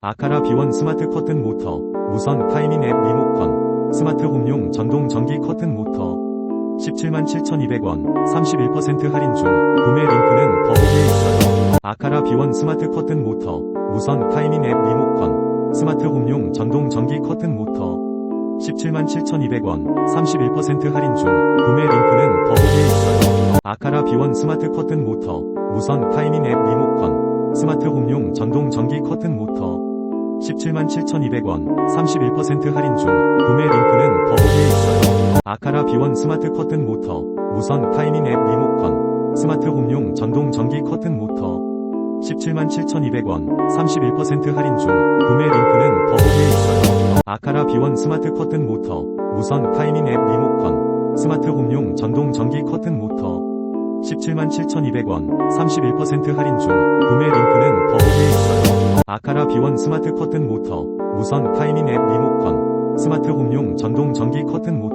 아카라 B1 스마트 커튼 모터, 무선 타이밍 앱 리모컨, 스마트 홈용 전동 전기 커튼 모터. 177,200원, 31% 할인 중. 구매 링크는 더보기에 있어요. 아카라 B1 스마트 커튼 모터, 무선 타이밍 앱 리모컨, 스마트 홈용 전동 전기 커튼 모터. 177,200원, 31% 할인 중. 구매 링크는 더보기에 있어요. 아카라 B1 스마트 커튼 모터, 무선 타이밍 앱 리모컨, 스마트 홈용 전동 전기 커튼 모터. 177,200원, 31% 할인 중. 구매 링크는 더보기에 있어요. 아카라 B1 스마트 커튼 모터, 무선 타이밍 앱 리모컨, 스마트 홈용 전동 전기 커튼 모터. 177,200원, 31% 할인 중. 구매 링크는 더보기에 있어요. 아카라 B1 스마트 커튼 모터, 무선 타이밍 앱 리모컨, 스마트 홈용 전동 전기 커튼 모터. 177,200원, 31% 할인 중. 구매 아카라 B1 스마트 커튼 모터, 무선 타이밍 앱 리모컨, 스마트 홈용 전동 전기 커튼 모터.